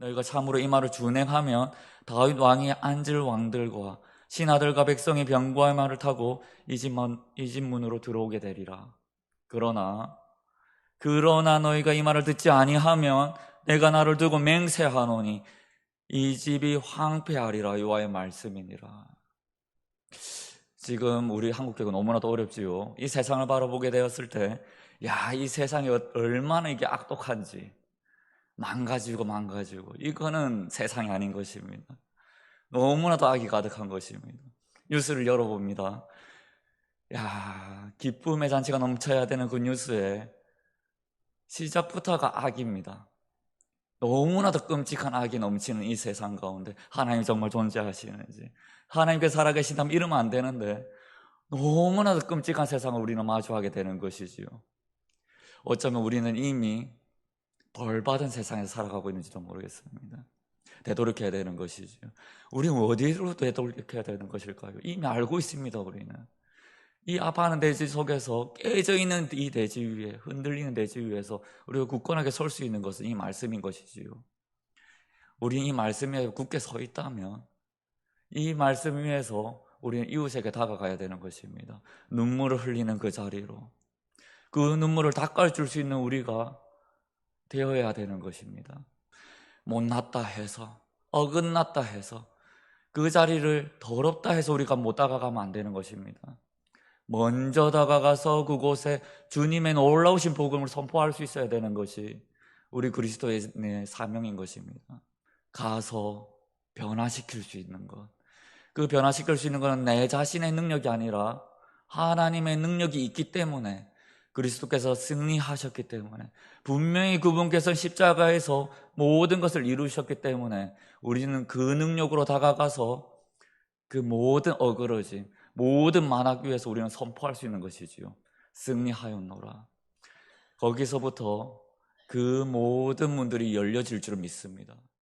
너희가 참으로 이 말을 준행하면 다윗 왕이 앉을 왕들과 신하들과 백성이 병거의 말을 타고 이 집문 이 집 문으로 들어오게 되리라. 그러나 그러나 너희가 이 말을 듣지 아니하면 내가 나를 두고 맹세하노니 이 집이 황폐하리라 여호와의 말씀이니라. 지금 우리 한국 교회가 너무나도 어렵지요. 이 세상을 바라보게 되었을 때, 야, 이 세상이 어- 얼마나 이게 악독한지, 망가지고 망가지고, 이거는 세상이 아닌 것입니다. 너무나도 악이 가득한 것입니다. 뉴스를 열어봅니다. 야, 기쁨의 잔치가 넘쳐야 되는 그 뉴스에 시작부터가 악입니다. 너무나도 끔찍한 악이 넘치는 이 세상 가운데 하나님 정말 존재하시는지 하나님께 살아계신다면 이러면 안 되는데 너무나도 끔찍한 세상을 우리는 마주하게 되는 것이지요. 어쩌면 우리는 이미 벌 받은 세상에서 살아가고 있는지도 모르겠습니다. 되돌이켜야 되는 것이지요. 우리는 어디로 되돌이켜야 되는 것일까요? 이미 알고 있습니다, 우리는. 이 아파하는 대지 속에서 깨져 있는 이 대지 위에 흔들리는 대지 위에서 우리가 굳건하게 설 수 있는 것은 이 말씀인 것이지요. 우리 이 말씀 위에 굳게 서 있다면 이 말씀 위에서 우리는 이웃에게 다가가야 되는 것입니다. 눈물을 흘리는 그 자리로 그 눈물을 닦아줄 수 있는 우리가 되어야 되는 것입니다. 못났다 해서 어긋났다 해서 그 자리를 더럽다 해서 우리가 못 다가가면 안 되는 것입니다. 먼저 다가가서 그곳에 주님의 놀라우신 복음을 선포할 수 있어야 되는 것이 우리 그리스도의 사명인 것입니다. 가서 변화시킬 수 있는 것. 그 변화시킬 수 있는 것은 내 자신의 능력이 아니라 하나님의 능력이 있기 때문에 그리스도께서 승리하셨기 때문에 분명히 그분께서 십자가에서 모든 것을 이루셨기 때문에 우리는 그 능력으로 다가가서 그 모든 어그러짐, 모든 만악 위에서 우리는 선포할 수 있는 것이지요. 승리하였노라. 거기서부터 그 모든 문들이 열려질 줄 믿습니다.